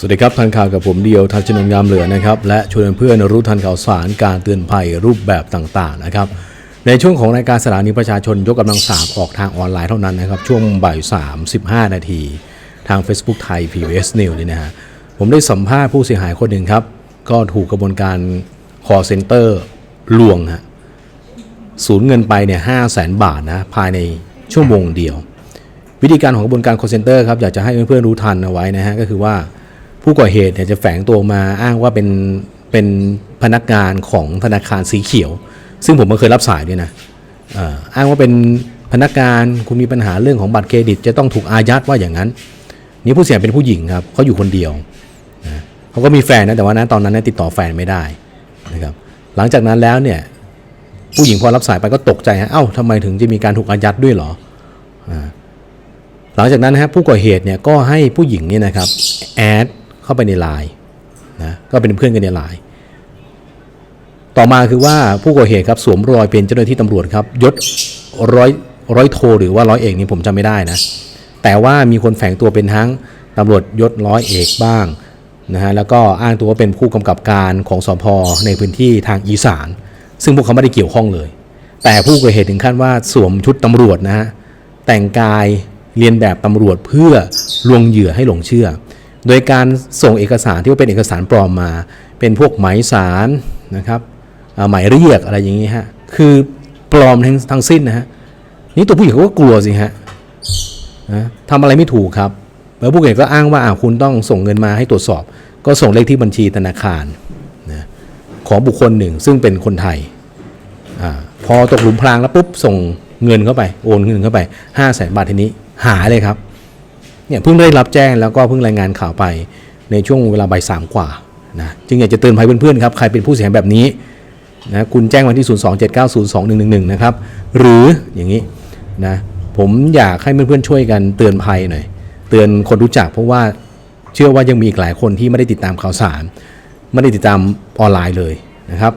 สวัสดีครับทันข่าวกับผมเดียวทัชนนงามเหลือนะครับ และชวนเพื่อนรู้ทันข่าวสารการเตือนภัยรูปแบบต่างๆนะครับ ในช่วงของรายการสถานีประชาชนยกกำลังสามออกทางออนไลน์เท่านั้นนะครับ ช่วงบ่ายสามสิบห้านาทีทาง Facebook ไทย PBS News นี่นะฮะผมได้สัมภาษณ์ผู้เสียหายคนหนึ่งครับ ก็ถูกกระบวนการ call center ลวงฮะสูญเงินไปเนี่ยห้าแสนบาทนะภายในชั่วโมงเดียว วิธีการของกระบวนการ call center ครับอยากจะให้เพื่อนๆรู้ทันเอาไว้นะฮะก็คือว่า ผู้ก่อเหตุเนี่ยจะแฝงตัวมาอ้างว่าเป็นเป็นพนักงานของธนาคารสีเขียว ซึ่งผมก็เคยรับสายด้วยนะอ้างว่าเป็นพนักงานคุณมีปัญหาเรื่องของบัตรเครดิต จะต้องถูกอายัดว่าอย่างนั้น นี่ผู้เสียหายเป็นผู้หญิงครับเขาอยู่คนเดียวนะเขาก็มีแฟนนะแต่ว่านะตอนนั้นเนยติดต่อแฟนไม่ได้นะครับหลังจากนั้นแล้วเนี่ยผู้หญิงพอรับสายไปก็ตกใจฮะเอ้าทำไมถึงจะมีการถูกอายัดด้วยเหรอหลังจากนั้นนะครับผู้ก่อเหตุเนี่ยก็ให้ผู้หญิงเนี่ยนะครับแอด เข้าไปในไลน์นะก็เป็นเพื่อนกันในไลน์ต่อมาคือว่าผู้ก่อเหตุครับสวมรอยเป็นเจ้าหน้าที่ตำรวจครับยศร้อยร้อยโทหรือว่าร้อยเอกนี่ผมจำไม่ได้นะ แต่ว่ามีคนแฝงตัวเป็นทั้งตำรวจยศร้อยเอกบ้างนะฮะแล้วก็อ้างตัวว่าเป็นผู้กำกับการของสพในพื้นที่ทางอีสาน ซึ่งพวกเขาไม่ได้เกี่ยวข้องเลย แต่ผู้ก่อเหตุถึงขั้นว่าสวมชุดตำรวจนะฮะแต่งกายเรียนแบบตำรวจเพื่อลวงเหยื่อให้หลงเชื่อ โดยการส่งเอกสารที่ว่าเป็นเอกสารปลอมมา เป็นพวกหมายสารนะครับหมายเรียกอะไรอย่างนี้ฮะคือปลอมทั้งทั้งสิ้นนะฮะนี่ตัวผู้หญิงเขาก็กลัวสิฮะนะทำอะไรไม่ถูกครับ แล้วผู้เก่งก็อ้างว่าอ่าคุณต้องส่งเงินมาให้ตรวจสอบ ก็ส่งเลขที่บัญชีธนาคารนะของบุคคลหนึ่งซึ่งเป็นคนไทยอาพอตกหลุมพรางแล้วปุ๊บส่งเงินเข้าไป โอนเงินเข้าไป5้าแสนบาททีนี้หายเลยครับ เนี่ยเพิ่งได้รับแจ้งแล้วก็เพิ่งรายงานข่าวไปในช่วงเวลาบ่ายสามกว่านะจึงอยากจะเตือนภัยเพื่อนๆครับใครเป็นผู้เสียหายแบบนี้นะคุณแจ้งมาที่ 027902111 นะครับ หรืออย่างนี้นะผมอยากให้เพื่อนๆช่วยกันเตือนภัยหน่อย เตือนคนรู้จักเพราะว่าเชื่อว่ายังมีอีกหลายคนที่ไม่ได้ติดตามข่าวสาร ไม่ได้ติดตามออนไลน์เลยนะครับ